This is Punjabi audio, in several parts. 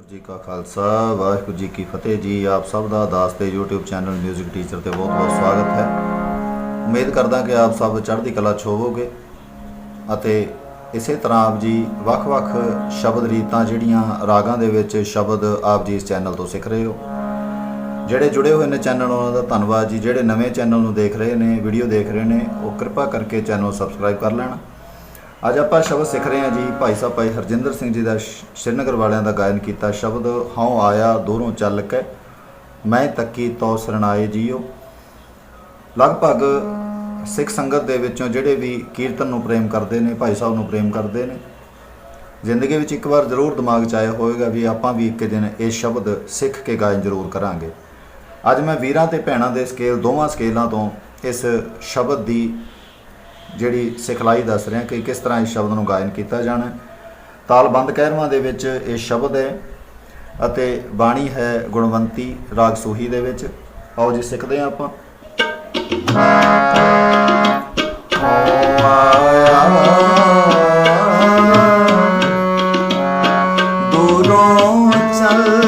ਵਾਹਿਗੁਰੂ ਜੀ ਕਾ ਖਾਲਸਾ, ਵਾਹਿਗੁਰੂ ਜੀ ਕੀ ਫਤਿਹ ਜੀ। ਆਪ ਸਭ ਦਾ ਦਾਸ ਤੇ YouTube ਚੈਨਲ 뮤직 ਟੀਚਰ ਤੇ ਬਹੁਤ-ਬਹੁਤ ਸਵਾਗਤ ਹੈ। ਉਮੀਦ ਕਰਦਾ ਕਿ ਆਪ ਸਭ ਚੜ੍ਹਦੀ ਕਲਾ ਛੋਵੋਗੇ ਅਤੇ ਇਸੇ ਤਰ੍ਹਾਂ ਆਪ ਜੀ ਵੱਖ-ਵੱਖ ਸ਼ਬਦ ਰੀਤਾਂ ਜਿਹੜੀਆਂ ਰਾਗਾਂ ਦੇ ਵਿੱਚ ਸ਼ਬਦ ਆਪ ਜੀ ਇਸ ਚੈਨਲ ਤੋਂ ਸਿੱਖ ਰਹੇ ਹੋ। ਜਿਹੜੇ ਜੁੜੇ ਹੋਏ ਨੇ ਚੈਨਲ ਉਹਨਾਂ ਦਾ ਧੰਨਵਾਦ ਜੀ। ਜਿਹੜੇ ਨਵੇਂ ਚੈਨਲ ਨੂੰ ਦੇਖ ਰਹੇ ਨੇ ਵੀਡੀਓ ਦੇਖ ਰਹੇ ਨੇ, ਉਹ ਕਿਰਪਾ ਕਰਕੇ ਚੈਨਲ ਸਬਸਕ੍ਰਾਈਬ ਕਰ ਲੈਣਾ। ਅੱਜ ਆਪਾਂ ਸ਼ਬਦ ਸਿੱਖ ਰਹੇ ਹਾਂ ਜੀ। ਭਾਈ ਸਾਹਿਬ, ਭਾਈ ਹਰਜਿੰਦਰ ਸਿੰਘ ਜੀ ਦਾ ਸ਼੍ਰੀਨਗਰ ਵਾਲਿਆਂ ਦਾ ਗਾਇਨ ਕੀਤਾ। ਸ਼ਬਦ ਹਉ ਆਇਆ ਦੂਰੋਂ ਚੱਲ ਕੇ ਮੈਂ ਤੱਕੀ ਤੋ ਸਰਣਾਏ ਜੀਓ। ਲਗਭਗ ਸਿੱਖ ਸੰਗਤ ਦੇ ਵਿੱਚੋਂ ਜਿਹੜੇ ਵੀ ਕੀਰਤਨ ਨੂੰ ਪ੍ਰੇਮ ਕਰਦੇ ਨੇ, ਭਾਈ ਸਾਹਿਬ ਨੂੰ ਪ੍ਰੇਮ ਕਰਦੇ ਨੇ, ਜ਼ਿੰਦਗੀ ਵਿੱਚ ਇੱਕ ਵਾਰ ਜ਼ਰੂਰ ਦਿਮਾਗ 'ਚ ਆਇਆ ਹੋਵੇਗਾ ਵੀ ਆਪਾਂ ਵੀ ਇੱਕ ਦਿਨ ਇਹ ਸ਼ਬਦ ਸਿੱਖ ਕੇ ਗਾਇਨ ਜ਼ਰੂਰ ਕਰਾਂਗੇ। ਅੱਜ ਮੈਂ ਵੀਰਾਂ ਤੇ ਭੈਣਾਂ ਦੇ ਸਕੇਲ ਦੋਵਾਂ ਸਕੇਲਾਂ ਤੋਂ ਇਸ ਸ਼ਬਦ ਦੀ ਜਿਹੜੀ ਸਿਖਲਾਈ ਦੱਸ ਰਿਹਾ ਕਿ ਕਿਸ ਤਰ੍ਹਾਂ ਇਸ ਸ਼ਬਦ ਨੂੰ ਗਾਇਨ ਕੀਤਾ ਜਾਣਾ ਤਾਲਬੰਦ ਕਹਿਰਵਾਂ ਦੇ ਵਿੱਚ ਇਹ ਸ਼ਬਦ ਹੈ ਅਤੇ ਬਾਣੀ ਹੈ ਗੁਣਵੰਤੀ ਰਾਗ ਸੂਹੀ ਦੇ ਵਿੱਚ। ਆਓ ਜੀ, ਸਿੱਖਦੇ ਹਾਂ ਆਪਾਂ। ਦੂਰੋਂ ਚੱਲ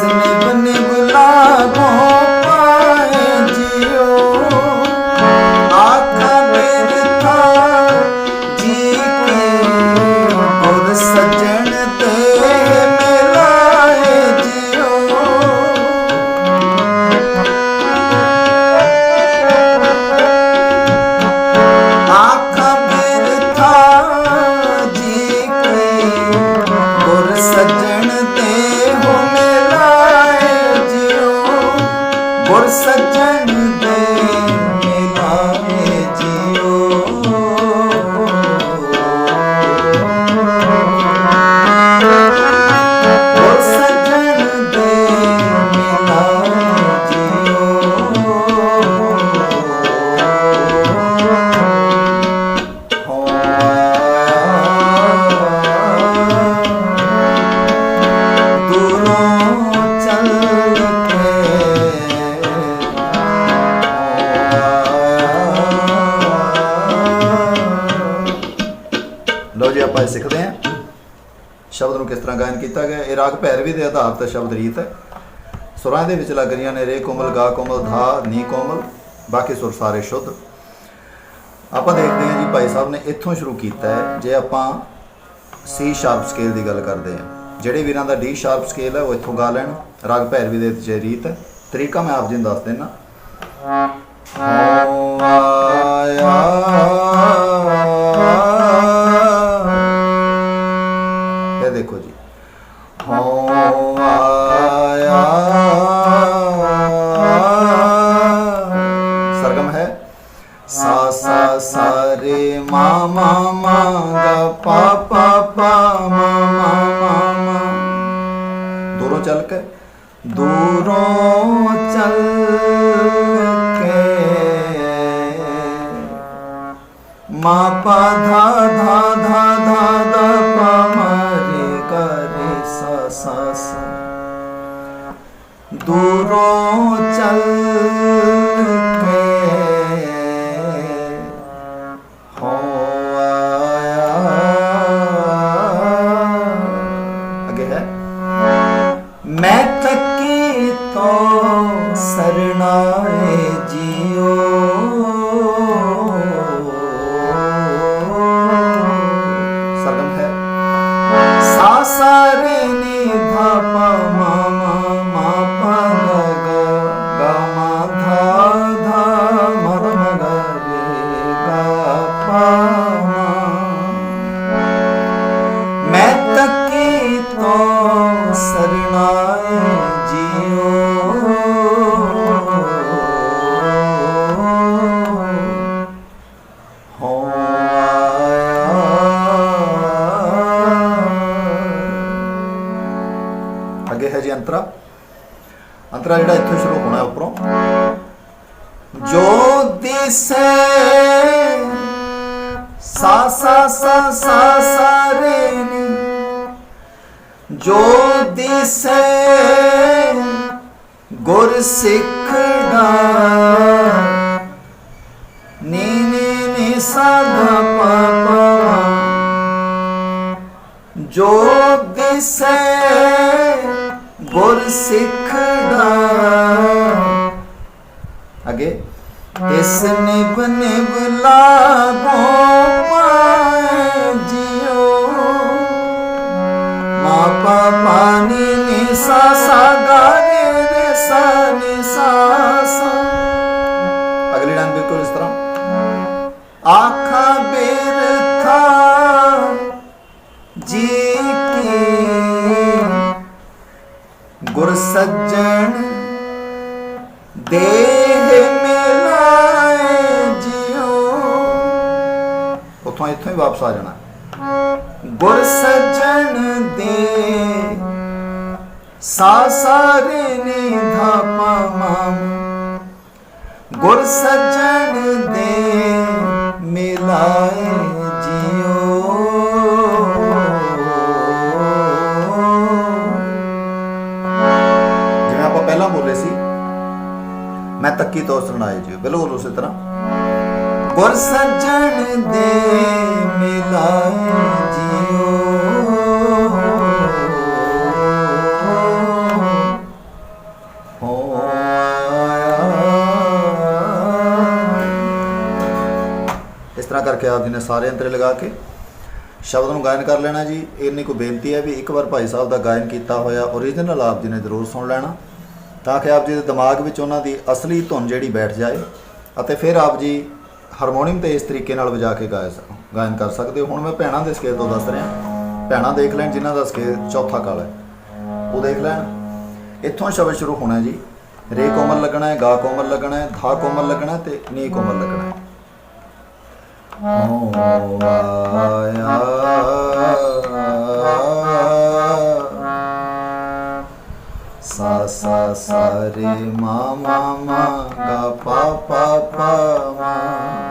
ਇਸ ਨਿਭ ਸਿੱਖਦੇ ਹਾਂ। ਸ਼ਬਦ ਨੂੰ ਕਿਸ ਤਰ੍ਹਾਂ ਗਾਇਨ ਕੀਤਾ ਗਿਆ, ਇਹ ਰਾਗ ਭੈਰਵੀ ਦੇ ਆਧਾਰ ਤੇ ਸ਼ਬਦ ਰੀਤ ਹੈ। ਸੁਰਾਂ ਦੇ ਵਿੱਚ ਲੱਗ ਨੇ ਰੇ ਕੋਮਲ, ਗਾ ਕੋਮਲ, ਧਾ, ਨੀ ਕੋਮਲ, ਬਾਕੀ ਸੁਰ ਸਾਰੇ ਸ਼ੁੱਧ। ਆਪਾਂ ਦੇਖਦੇ ਹਾਂ ਜੀ ਭਾਈ ਸਾਹਿਬ ਨੇ ਇੱਥੋਂ ਸ਼ੁਰੂ ਕੀਤਾ ਹੈ, ਜੇ ਆਪਾਂ ਸੀ ਸ਼ਾਰਪ ਸਕੇਲ ਦੀ ਗੱਲ ਕਰਦੇ ਹਾਂ। ਜਿਹੜੇ ਵੀਰਾਂ ਦਾ ਡੀ ਸ਼ਾਰਪ ਸਕੇਲ ਹੈ, ਉਹ ਇੱਥੋਂ ਗਾ ਲੈਣ। ਰਾਗ ਭੈਰਵੀ ਦੇ ਵਿੱਚ ਰੀਤ ਹੈ। ਤਰੀਕਾ ਮੈਂ ਆਪ ਜੀ ਨੂੰ ਦੱਸ ਦਿੰਨਾ ਦੂਰੋਂ ਚੱਲ ਕੇ, ਦੂਰੋਂ ਚੱਲ ਕੇ। ਮਾ ਪਾ ਧਾ ਧਾ ਧਾ ਧਾ ਦਾ ਪਾ ਮਰੇ ਕਰੇ ਸਾ ਸਾ ਸਾ ਦੂਰੋਂ ਚੱਲ ਮਗ ਗ ਧਗ ਮੈਂ ਤਕੀ ਤ ਸਰਮਾਇ ਜਿਓ ਅੰਤਰਾ ਅੰਤਰਾ ਜਿਹੜਾ ਇੱਥੋਂ ਸ਼ੁਰੂ ਹੋਣਾ ਹੈ ਉੱਪਰੋਂ। ਜੋ ਦਿਸੇ, ਸਾ ਸਾ ਸਾ ਸਾ ਸਾ, ਰੇ, ਨੀ। ਜੋ ਦਿਸੇ, ਗੁਰ ਸਿੱਖ ਦਾ, ਨੀ ਨੀ ਨੀ, ਸਾ ਧਾ ਪਾ ਪਾ। ਜੋ ਦਿਸੇ ਗੁਰ ਸਿੱਖ ਦਾ ਅੱਗੇ। ਇਸ ਨਿਭ ਨਿਭ ਲਾਗੋ ਪਾਏ ਜਿਉ ਮਾ ਪਾ ਪਾ ਦੇਹ ਮਿਲਾਏ ਜਿਉ। ਉਥੋਂ ਇੱਥੋਂ ਹੀ ਵਾਪਸ ਆ ਜਾਣਾ। ਗੁਰ ਸੱਜਣ ਦੇ ਸਾ ਸਾਰੇ ਨੇ ਧਾ ਪਾ ਗੁਰ ਸੱਜਣ ਦੇ ਮਿਲਾਏ ਮੈਂ ਤੱਕੀ ਤੋਂ ਜੀ ਬਿਲਕੁਲ ਉਸੇ ਤਰ੍ਹਾਂ। ਗੁਰ ਸੱਜਣ ਦੇ ਮਿਲਾਏ ਜਿਉ ਇਸ ਤਰ੍ਹਾਂ ਕਰਕੇ ਆਪ ਜੀ ਨੇ ਸਾਰੇ ਅੰਤਰੇ ਲਗਾ ਕੇ ਸ਼ਬਦ ਨੂੰ ਗਾਇਨ ਕਰ ਲੈਣਾ ਜੀ। ਇੰਨੀ ਕੋ ਬੇਨਤੀ ਹੈ ਵੀ ਇੱਕ ਵਾਰ ਭਾਈ ਸਾਹਿਬ ਦਾ ਗਾਇਨ ਕੀਤਾ ਹੋਇਆ ਓਰੀਜਨਲ ਆਪ ਜੀ ਨੇ ਜ਼ਰੂਰ ਸੁਣ ਲੈਣਾ। ਤਾਂ ਕਿ ਆਪ ਜੀ ਦੇ ਦਿਮਾਗ ਵਿੱਚ ਉਹਨਾਂ ਦੀ ਅਸਲੀ ਧੁਨ ਜਿਹੜੀ ਬੈਠ ਜਾਏ ਅਤੇ ਫਿਰ ਆਪ ਜੀ ਹਾਰਮੋਨੀਅਮ ਤੇ ਇਸ ਤਰੀਕੇ ਨਾਲ ਵਜਾ ਕੇ ਗਾਇ ਸਕ, ਗਾਇਨ ਕਰ ਸਕਦੇ ਹੋ। ਹੁਣ ਮੈਂ ਭੈਣਾਂ ਦੇ ਸਕੇਲ ਤੋਂ ਦੱਸ ਰਿਹਾ। ਭੈਣਾਂ ਦੇਖ ਲੈਣ ਜਿਨ੍ਹਾਂ ਦਾ ਸਕੇਲ ਚੌਥਾ ਕਾਲ ਹੈ। ਉਹ ਦੇਖ ਲੈਣ। ਇੱਥੋਂ ਸ਼ਬਦ ਸ਼ੁਰੂ ਹੋਣਾ ਜੀ। ਰੇ ਕੋਮਲ ਲੱਗਣਾ ਹੈ, ਗਾ ਕੋਮਲ ਲੱਗਣਾ ਹੈ, ਧਾ ਕੋਮਲ ਲੱਗਣਾ ਹੈ ਤੇ ਨੀ ਕੋਮਲ ਲੱਗਣਾ ਹੈ। ਹੋ ਆਇਆ सा सा सा रे मा मा मा गा पा पा पा मा।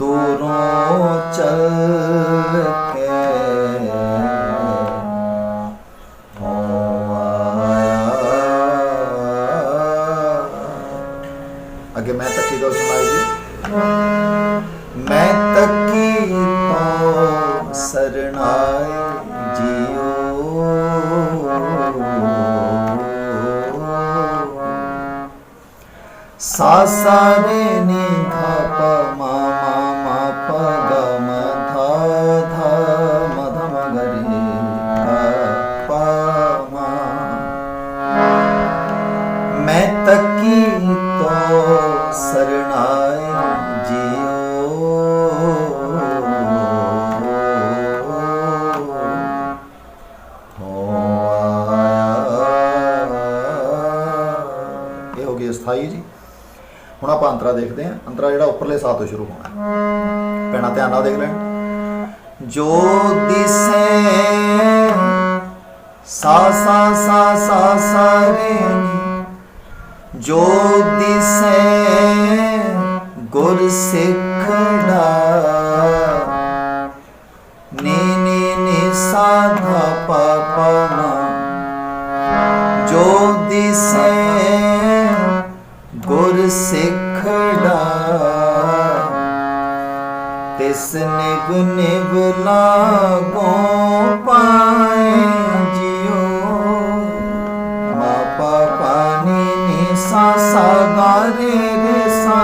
ਦੂਰੋਂ ਚੱਲ ਕੇ ਹੋ ਮੈਂ ਤੱਕੀ ਦੋ ਸੁਣਾਈ ਜੀ। ਮੈਂ ਤੱਕੀ ਤੋਂ ਸਰਣਾਏ ਜਿਉ ਸਾ ਸਾ ਨੀ ਧਾ ਹੁਣ ਅੰਤਰਾ ਦੇਖਦੇ ਹਾਂ। ਅੰਤਰਾ ਜਿਹੜਾ ਉੱਪਰਲੇ ਸਾਹ ਤੋਂ ਸ਼ੁਰੂ ਹੋਣਾ। ਹੈ ਪੈਣਾ ਧਿਆਨ ਨਾਲ ਦੇਖ ਲੈਣ। ਜੋ ਦਿਸੇ ਸਾ ਸਾ ਸਾ ਸਾ ਸਾ ਰੇ ਨੀ। ਜੋ ਦਿਸੇ, ਗੁਰ ਸਿੱਖੜਾ। ਨੀ ਨੀ ਨੀ, ਸਾਧਾ ਪਾਪਾ ਜੋ ਦਿਸੇ, ਗੁਰ ਸਿੱਖੜਾ ਤਿਸ ਨਿਗ ਨਿਵ ਲਾਗੋ ਪਾਏ ਜਿਉ। ਮਾ ਪਾ ਪਾ ਨੀ ਨੀ ਰੇ ਰੇ ਸਾ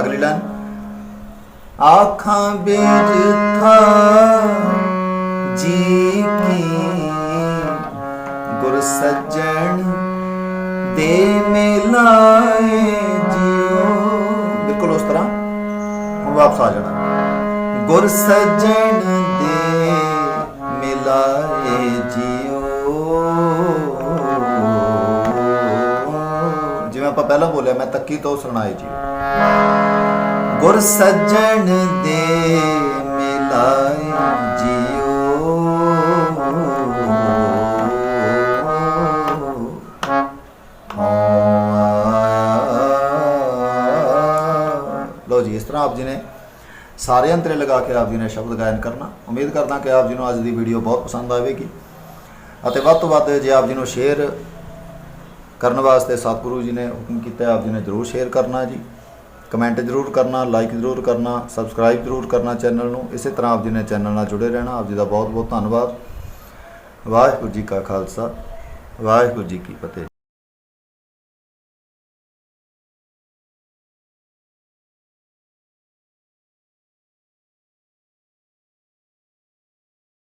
ਅਗਲੀ ਲਾਈਨ। ਆਖਾਂ ਬਿਰਥਾ ਜੀ ਕੀ। ਗੁਰ ਸੱਜਣ ਦੇ ਮਿਲਾਏ ਜਿਉ। ਬਿਲਕੁਲ ਉਸ ਤਰ੍ਹਾਂ। ਵਾਪਸ ਆ ਜਾਣਾ। ਗੁਰ ਸੱਜਣ ਦੇ ਮਿਲਾਏ ਜਿਉ। ਜਿਵੇਂ ਆਪਾਂ ਪਹਿਲਾਂ ਬੋਲਿਆ, ਮੈਂ ਤੱਕੀ ਤੋਂ ਸੁਣਾਏ ਜੀ ਗੁਰ ਸੱਜਣ ਦੇ ਮਿਲਾਏ ਆਪ ਜੀ ਨੇ ਸਾਰੇ ਅੰਤਰੇ ਲਗਾ ਕੇ ਆਪ ਜੀ ਨੇ ਸ਼ਬਦ ਗਾਇਨ ਕਰਨਾ। ਉਮੀਦ ਕਰਦਾ ਕਿ ਆਪ ਜੀ ਨੂੰ ਅੱਜ ਦੀ ਵੀਡੀਓ ਬਹੁਤ ਪਸੰਦ ਆਵੇਗੀ। ਅਤੇ ਵੱਧ ਤੋਂ ਵੱਧ ਜੇ ਆਪ ਜੀ ਨੂੰ ਸ਼ੇਅਰ ਕਰਨ ਵਾਸਤੇ ਸਤਿਗੁਰੂ ਜੀ ਨੇ ਹੁਕਮ ਕੀਤਾ, ਆਪ ਜੀ ਨੇ ਜਰੂਰ ਸ਼ੇਅਰ ਕਰਨਾ ਜੀ। ਕਮੈਂਟ ਜਰੂਰ ਕਰਨਾ, ਲਾਈਕ ਜਰੂਰ ਕਰਨਾ, ਸਬਸਕ੍ਰਾਈਬ ਜਰੂਰ ਕਰਨਾ ਚੈਨਲ ਨੂੰ। ਇਸੇ ਤਰ੍ਹਾਂ ਆਪ ਜੀ ਨੇ ਚੈਨਲ ਨਾਲ ਜੁੜੇ ਰਹਿਣਾ। ਆਪ ਜੀ ਦਾ ਬਹੁਤ ਬਹੁਤ ਧੰਨਵਾਦ। ਵਾਹਿਗੁਰੂ ਜੀ ਕਾ ਖਾਲਸਾ। ਵਾਹਿਗੁਰੂ ਜੀ ਕੀ ਫਤਿਹ।